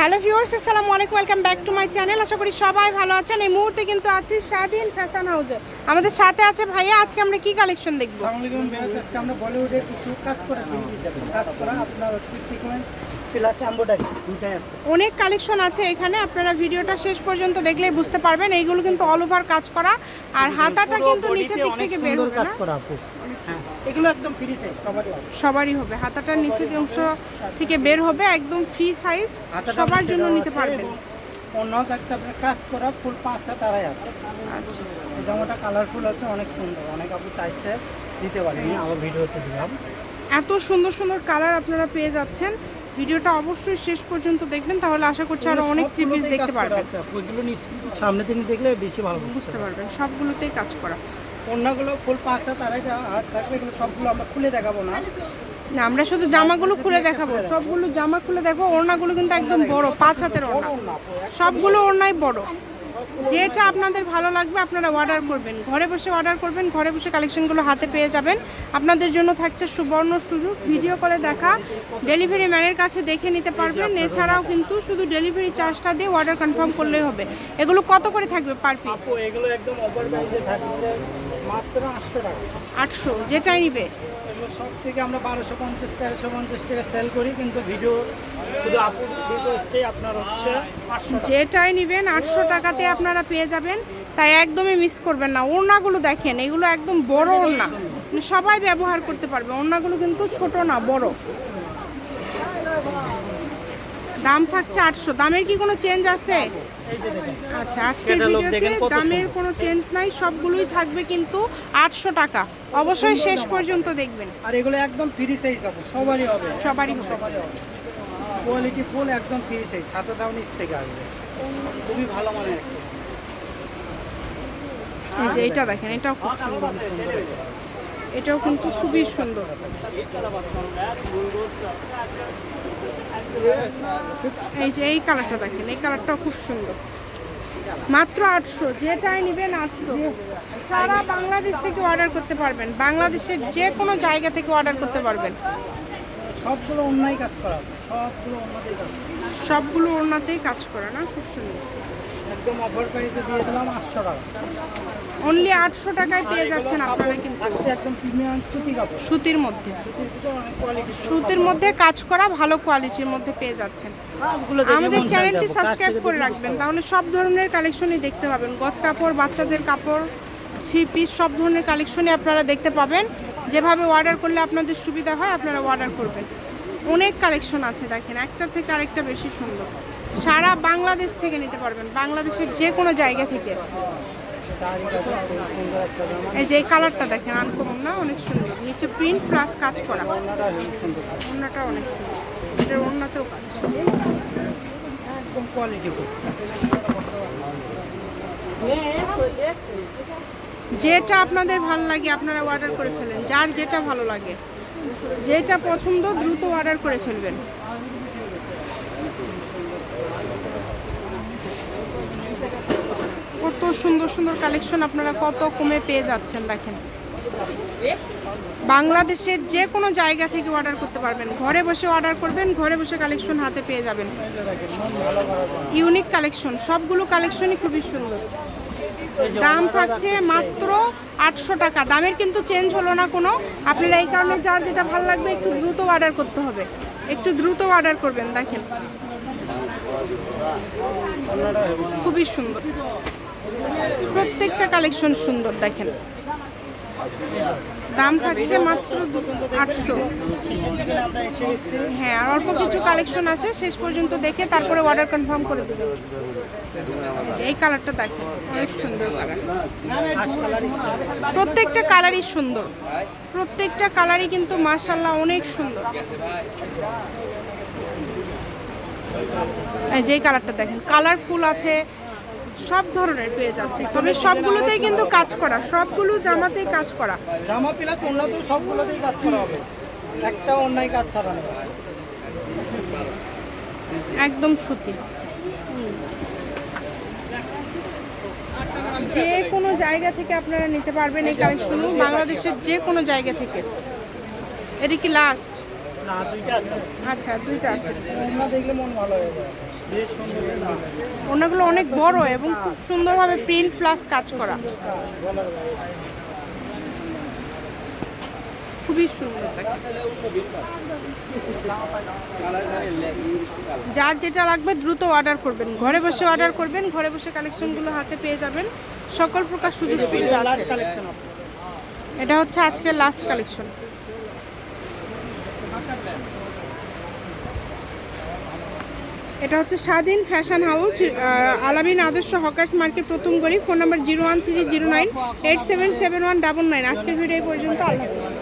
Hello viewers আসসালামু আলাইকুম welcome back to my channel. আশা করি সবাই ভালো আছেন। এই মুহূর্তে কিন্তু আছি স্বাধীন ফ্যাশন হাউসে আমাদের সাথে আছে ভাইয়া আজকে আমরা কি কালেকশন দেখব? আজকে আমরা বলিউডে কিছু কাজ করেছি কাজ করা আপনার সিকোয়েন্স প্লাস এম্বোডারি দুটাই আছে। অনেক কালেকশন আছে এখানে আপনারা ভিডিওটা শেষ পর্যন্ত দেখলেই বুঝতে পারবেন। এইগুলো কিন্তু অল ওভার কাজ করা আর হাতাটা কিন্তু নিচের দিক থেকে বের হবে কাজ করা হ্যাঁ এগুলো একদম ফ্রি সাইজ সবারই হবে। সবারই হবে। হাতাটা নিচের অংশ থেকে বের হবে একদম ফ্রি সাইজ হাতাটা সবার জন্য নিতে পারবেন। এবং অন্য থাকছে আপনার কাজ করা ফুল পাঁচ হাত আড়াই হাত। আচ্ছা। জামাটা কালারফুল আছে অনেক সুন্দর। অনেক আপু চাইছে দিতে পারি আমি আবার ভিডিওতে দিলাম। এত সুন্দর সুন্দর কালার আপনারা পেয়ে যাচ্ছেন। ভিডিওটা অবশ্যই শেষ পর্যন্ত দেখবেন তাহলে আশা করছি আরও অনেক থ্রি পিস দেখতে পারবেন। সামনে থেকে দেখলে বেশি ভালো বুঝতে পারবেন সবগুলোতেই কাজ করা। অন্যগুলো ফুল পাঁচ হাত আড়াই হাত থাকবে এগুলো সবগুলো আমরা খুলে দেখাবো না। না আমরা শুধু জামাগুলো খুলে দেখাবো। সবগুলো জামা খুলে দেখব ওড়নাগুলো কিন্তু একদম বড় পাঁচ হাতের ওড়না। সবগুলো ওড়নাই বড়। যেটা আপনাদের ভালো লাগবে আপনারা অর্ডার করবেন। ঘরে বসে অর্ডার করবেন ঘরে বসে কালেকশনগুলো হাতে পেয়ে যাবেন। আপনাদের জন্য থাকছে সুবর্ণ সুযোগ ভিডিও কলে দেখা। ডেলিভারি ম্যানের কাছে দেখে নিতে পারবেন। এছাড়াও কিন্তু শুধু ডেলিভারি চার্জটা দিয়ে অর্ডার কনফার্ম করলেই হবে। এগুলো কত করে থাকবে পার পিস এগুলো একদম মাত্র আটশো যেটাই নিবে। এগুলো সব থেকে আমরা বারোশো পঞ্চাশ, তেরোশো পঞ্চাশ টাকা সেল করি, কিন্তু ভিডিও শুধু আপু আপনার হচ্ছে যেটাই নেবেন, আটশো টাকাতে আপনারা পেয়ে যাবেন। তাই একদমই মিস করবেন না। ওড়নাগুলো দেখেন, এগুলো একদম বড় ওড়না। সবাই ব্যবহার করতে পারবে। ওড়নাগুলো কিন্তু ছোট না, বড়। দাম থাকছে আটশো। দামের কি কোনো চেঞ্জ আছে? আচ্ছা আজকের ভিডিওতে দামের কোনো চেঞ্জ নাই সবগুলোই থাকবে কিন্তু আটশো টাকা। অবশ্যই শেষ পর্যন্ত দেখবেন। আর এগুলো একদম ফ্রি সাইজ হবে সবারই হবে। সবারই হবে। সবারই হবে। কোয়ালিটি ফুল একদম ফ্রি সাইজ সাথে দাও নিচ থেকে আসবে। খুবই ভালো মানে এই যে এটা দেখেন এটাও খুব সুন্দর। এটাও কিন্তু খুবই সুন্দর। এই যে এই কালারটা দেখেন এই কালারটাও খুব সুন্দর। মাত্র আটশো যেটাই নেবেন আটশো। সারা বাংলাদেশ থেকে অর্ডার করতে পারবেন। বাংলাদেশের যে কোনো জায়গা থেকে অর্ডার করতে পারবেন। সবগুলো অন্যায় কাজ করা সবগুলো অন্যতেই কাজ করে না? খুব সুন্দর। একদম অফার প্রাইসে দিয়ে দিলাম আটশো টাকা। অনলি আটশো টাকায় পেয়ে যাচ্ছেন আপনারা কিন্তু। একদম প্রিমিয়াম সুতি কাপড়। সুতির মধ্যে। সুতির মধ্যে কাজ করা ভালো কোয়ালিটির মধ্যে পেয়ে যাচ্ছেন। আমাদের চ্যানেলটি সাবস্ক্রাইব করে রাখবেন তাহলে সব ধরনের কালেকশনই দেখতে পাবেন। গজ কাপড় বাচ্চাদের কাপড় থ্রি পিস সব ধরনের কালেকশনই আপনারা দেখতে পাবেন। যেভাবে অর্ডার করলে আপনাদের সুবিধা হয় আপনারা অর্ডার করবেন। অনেক কালেকশন আছে দেখেন একটার থেকে আরেকটা বেশি সুন্দর। সারা বাংলাদেশ থেকে নিতে পারবেন, বাংলাদেশের যে কোনো জায়গা থেকে। এই যে কালারটা দেখেন, আনকমন না? অনেক সুন্দর। নিচে প্রিন্ট প্লাস কাজ করা। ওড়নাটা অনেক সুন্দর। এটার ওড়নাতেও কাজ। একদম যেটা আপনাদের ভালো লাগে, আপনারা অর্ডার করে ফেলেন। যার যেটা ভালো লাগে। যেটা পছন্দ, দ্রুত অর্ডার করে ফেলবেন কত সুন্দর সুন্দর কালেকশন আপনারা কত কমে পেয়ে যাচ্ছেন দেখেন। বাংলাদেশের যে কোনো জায়গা থেকে অর্ডার করতে পারবেন। ঘরে বসে অর্ডার করবেন, ঘরে বসে কালেকশন হাতে পেয়ে যাবেন। ইউনিক কালেকশন সবগুলো কালেকশনই খুবই সুন্দর। দাম থাকছে মাত্র আটশো টাকা। দামের কিন্তু চেঞ্জ হলো না কোনো। আপনারা এই কারণে যার যেটা ভালো লাগবে একটু দ্রুত অর্ডার করতে হবে। একটু দ্রুত অর্ডার করবেন, দেখেন। খুবই সুন্দর। প্রত্যেকটা কালেকশন সুন্দর, দেখেন। দাম থাকছে মাত্র আটশো। হ্যাঁ আর অল্প কিছু কালেকশন আছে, শেষ পর্যন্ত দেখে তারপরে অর্ডার কনফার্ম করে দেবেন এই কালারটা দেখেন, অনেক সুন্দর কালার প্রত্যেকটা কালারই সুন্দর। প্রত্যেকটা কালারই কিন্তু মার্শাল্লাহ অনেক সুন্দর। যে কালারটা দেখেন কালারফুল আছে সব ধরনের পেয়ে যাচ্ছে। তবে সবগুলোতেই কিন্তু কাজ করা সবগুলো জামাতেই কাজ করা। জামা প্লাস অন্যতেও সবগুলোতেই কাজ করা হবে। একটা অন্যায় কাজ ছাড়া একদম সুতি যে কোনো জায়গা থেকে আপনারা নিতে পারবেন এই কালেকশন বাংলাদেশের যে কোনো জায়গা থেকে। এটা কি লাস্ট আচ্ছা দুইটা আছে। দেখলে মন ভালো হয়ে যায় ওনাগুলো অনেক বড় এবং খুব সুন্দরভাবে প্রিন্ট প্লাস কাজ করা। খুবই সুন্দর। যার যেটা লাগবে দ্রুত অর্ডার করবেন। ঘরে বসে অর্ডার করবেন, ঘরে বসে কালেকশনগুলো হাতে পেয়ে যাবেন। সকল প্রকার সুযোগ সুবিধা এটা হচ্ছে আজকের লাস্ট কালেকশন এটা হচ্ছে স্বাধীন ফ্যাশন হাউস আলামিন আদর্শ হকার্স মার্কেট প্রথম গড়ি phone number zero one three zero nine, eight seven seven one double nine. আজকের ভিডিও পর্যন্ত, আল্লাহ